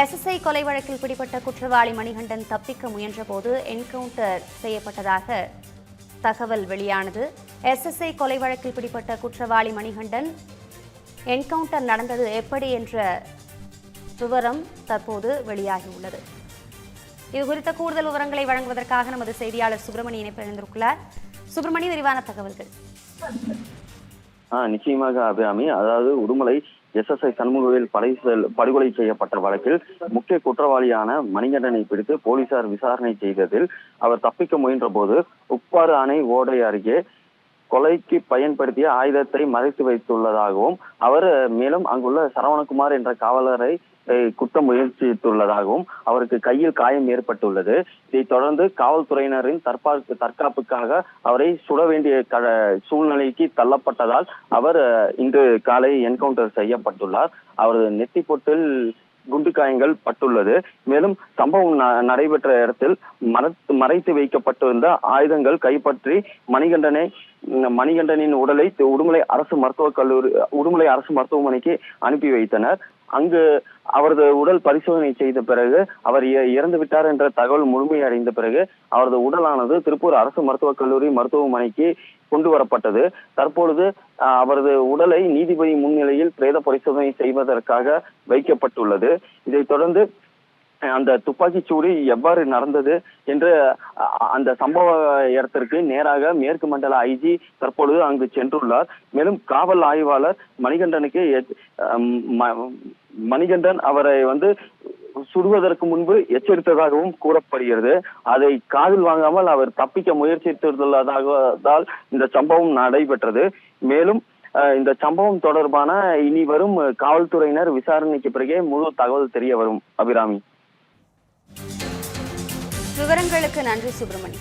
SSI கொலை வழக்கில் பிடிப்பட்ட குற்றவாளி மணிகண்டன் தப்பிக்க முயன்றபோது என்கவுண்டர் செய்யப்பட்டதாக தகவல் வெளியானது. எஸ்எஸ்ஐ கொலை வழக்கில் பிடிப்பட்ட குற்றவாளி மணிகண்டன் என்கவுண்டர் நடந்தது எப்படி என்ற விவரம் தற்போது வெளியாகியுள்ளது. இது குறித்த கூடுதல் விவரங்களை வழங்குவதற்காக நமது செய்தியாளர் சுப்பிரமணி இணைப்பு இணைந்திருக்கிறார் சுப்பிரமணி விரிவான தகவல்கள். நிச்சயமாக அபிராமி அதாவது உடுமலை எஸ்எஸ்ஐ சண்முகவில் படை படுகொலை செய்யப்பட்ட வழக்கில் முக்கிய குற்றவாளியான மணிகண்டனை பிடித்து போலீசார் விசாரணை செய்ததில் அவர் தப்பிக்க முயன்ற போது உப்பாறு அணை ஓடை அருகே கொலைக்கு பயன்படுத்திய ஆயுதத்தை மறைத்து வைத்துள்ளதாகவும் அவர் மேலும் அங்குள்ள சரவணகுமார் என்ற காவலரை குற்றம் குத்த முயற்சித்துள்ளதாகவும் அவருக்கு கையில் காயம் ஏற்பட்டுள்ளது. இதைத் தொடர்ந்து காவல்துறையினரின் தற்பாக்கு தற்காப்புக்காக அவரை சுட வேண்டிய சூழ்நிலைக்கு தள்ளப்பட்டதால் அவர் இன்று காலை என்கவுண்டர் செய்யப்பட்டுள்ளார். அவரது நெத்தி பொட்டில் குண்டு காயங்கள் பட்டுள்ளது. மேலும் சம்பவம் ந- நடைபெற்ற இடத்தில் மறைத்து மறைத்து வைக்கப்பட்டிருந்த ஆயுதங்கள் கைப்பற்றி மணிகண்டனை மணிகண்டனின் உடலை உடுமலை அரசு மருத்துவக் கல்லூரி உடுமலை அரசு மருத்துவமனைக்கு அனுப்பி வைத்தனர். அங்கு அவரது உடல் பரிசோதனை செய்த பிறகு அவர் இறந்து விட்டார் என்ற தகவல் முழுமையடைந்த பிறகு அவரது உடலானது திருப்பூர் அரசு மருத்துவக் கல்லூரி மருத்துவமனைக்கு கொண்டு வரப்பட்டது. தற்பொழுது அஹ், அவரது உடலை நீதிபதி முன்னிலையில் பிரேத பரிசோதனை செய்வதற்காக வைக்கப்பட்டுள்ளது. இதைத் தொடர்ந்து அந்த துப்பாக்கிச்சூடு எவ்வாறு நடந்தது என்று அந்த சம்பவ இடத்திற்கு நேராக மேற்கு மண்டல ஐஜி தற்பொழுது அங்கு சென்றுள்ளார். மேலும் காவல் ஆய்வாளர் மணிகண்டனுக்கு மணிகண்டன் அவரை வந்து சுடுவதற்கு முன்பு எச்சரித்ததாகவும் கூறப்படுகிறது. அதை காதில் வாங்காமல் அவர் தப்பிக்க முயற்சித்துள்ளதாகதால் இந்த சம்பவம் நடைபெற்றது. மேலும் அஹ், இந்த சம்பவம் தொடர்பான இனி வரும் காவல்துறையினர் விசாரணைக்கு பிறகே முழு தகவல் தெரிய வரும். அபிராமி. விவரங்களுக்கு நன்றி சுப்பிரமணி